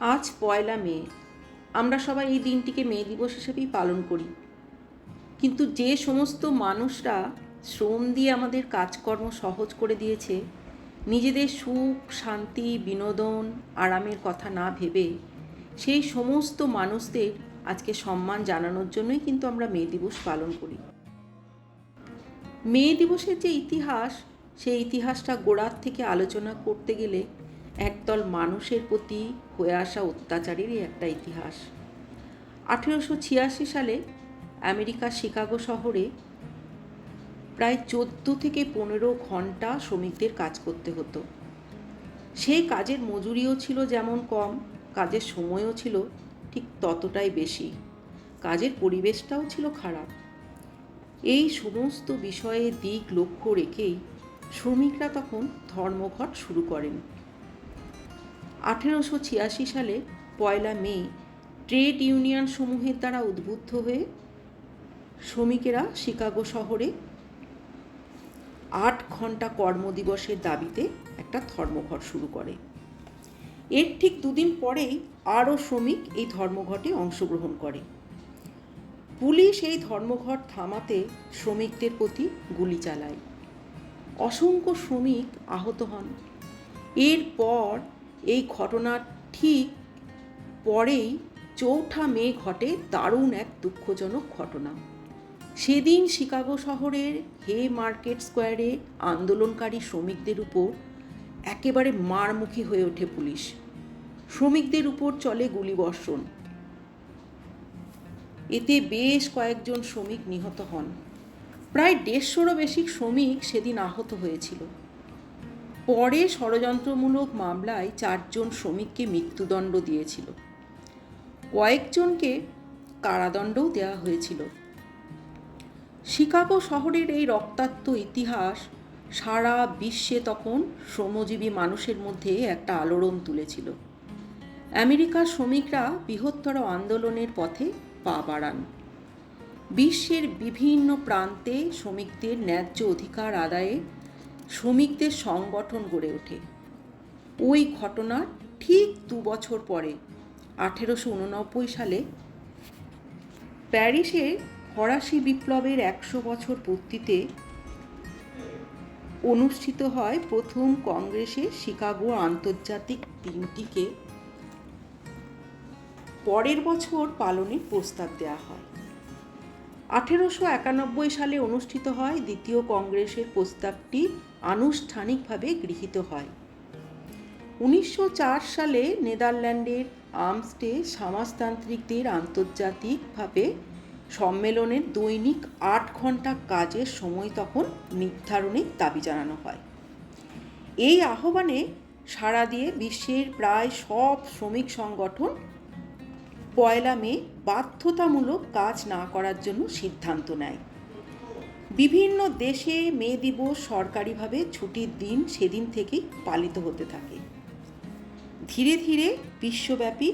আজ পয়লা মে। আমরা সবাই এই দিনটিকে মে দিবস হিসেবেই পালন করি। কিন্তু যে সমস্ত মানুষরা শ্রম দিয়ে আমাদের কাজকর্ম সহজ করে দিয়েছে, নিজেদের সুখ, শান্তি, বিনোদন, আরামের কথা না ভেবে, সেই সমস্ত মানুষদের আজকে সম্মান জানানোর জন্যই কিন্তু আমরা মে দিবস পালন করি। মে দিবসের যে ইতিহাস, সেই ইতিহাসটা গোড়ার থেকে আলোচনা করতে গেলে একদল মানুষের প্রতি হয়ে আসা অত্যাচারেরই একটা ইতিহাস। আঠেরোশো ছিয়াশি সালে আমেরিকার শিকাগো শহরে প্রায় চোদ্দ থেকে পনেরো ঘণ্টা শ্রমিকদের কাজ করতে হতো। সেই কাজের মজুরিও ছিল যেমন কম, কাজের সময়ও ছিল ঠিক ততটাই বেশি, কাজের পরিবেশটাও ছিল খারাপ। এই সমস্ত বিষয়ে দিক লক্ষ্য রেখেই শ্রমিকরা তখন ধর্মঘট শুরু করেন। আঠেরোশো ছিয়াশি সালে পয়লা মে ট্রেড ইউনিয়ন সমূহের দ্বারা উদ্বুদ্ধ হয়ে শ্রমিকেরা শিকাগো শহরে আট ঘণ্টা কর্মদিবসের দাবিতে একটা ধর্মঘট শুরু করে। এর ঠিক দুদিন পরেই আরও শ্রমিক এই ধর্মঘটে অংশগ্রহণ করে। পুলিশ এই ধর্মঘট থামাতে শ্রমিকদের প্রতি গুলি চালায়। অসংখ্য শ্রমিক আহত হন। এরপর এই ঘটনার ঠিক পরেই চৌঠা মে ঘটে দারুণ এক দুঃখজনক ঘটনা। সেদিন শিকাগো শহরের হে মার্কেট স্কোয়ারে আন্দোলনকারী শ্রমিকদের উপর একেবারে মারমুখী হয়ে ওঠে পুলিশ। শ্রমিকদের উপর চলে গুলিবর্ষণ। এতে বেশ কয়েকজন শ্রমিক নিহত হন। প্রায় দেড়শোরও বেশি শ্রমিক সেদিন আহত হয়েছিল। পরে ষড়যন্ত্রমূলক মামলায় চারজন শ্রমিককে মৃত্যুদণ্ড দিয়েছিল। কয়েকজনকে কারাদণ্ডও দেওয়া হয়েছিল। শিকাগো শহরের এই রক্তাক্ত ইতিহাস সারা বিশ্বে তখন শ্রমজীবী মানুষের মধ্যে একটা আলোড়ন তুলেছিল। আমেরিকার শ্রমিকরা বৃহত্তর আন্দোলনের পথে পা বাড়ান। বিশ্বের বিভিন্ন প্রান্তে শ্রমিকদের ন্যায্য অধিকার আদায়ে শ্রমিকদের সংগঠন গড়ে ওঠে। ওই ঘটনার ঠিক দু বছর পরে, আঠেরোশো উননব্বই সালে, প্যারিসে ফরাসি বিপ্লবের একশো বছর পূর্তিতে অনুষ্ঠিত হয় প্রথম কংগ্রেসে শিকাগো আন্তর্জাতিক দিনটিকে পরের বছর পালনের প্রস্তাব দেওয়া হয়। আঠেরোশো একানব্বই সালে অনুষ্ঠিত হয় দ্বিতীয় কংগ্রেসের প্রস্তাবটি আনুষ্ঠানিকভাবে গৃহীত হয়। উনিশশো চার সালে নেদারল্যান্ডের আমস্টে সমাজতান্ত্রিকদের আন্তর্জাতিকভাবে সম্মেলনের দৈনিক আট ঘণ্টা কাজের সময় তখন নির্ধারণের দাবি জানানো হয়। এই আহ্বানে সাড়া দিয়ে বিশ্বের প্রায় সব শ্রমিক সংগঠন পয়লা মে বাধ্যতামূলক কাজ না করার জন্য সিদ্ধান্ত নেয়। বিভিন্ন দেশে মে দিবস সরকারিভাবে ছুটির দিন সেদিন থেকেই পালিত হতে থাকে। ধীরে ধীরে বিশ্বব্যাপী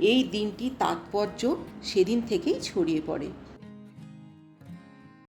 এই দিনটি তাৎপর্য সেদিন থেকেই ছড়িয়ে পড়ে।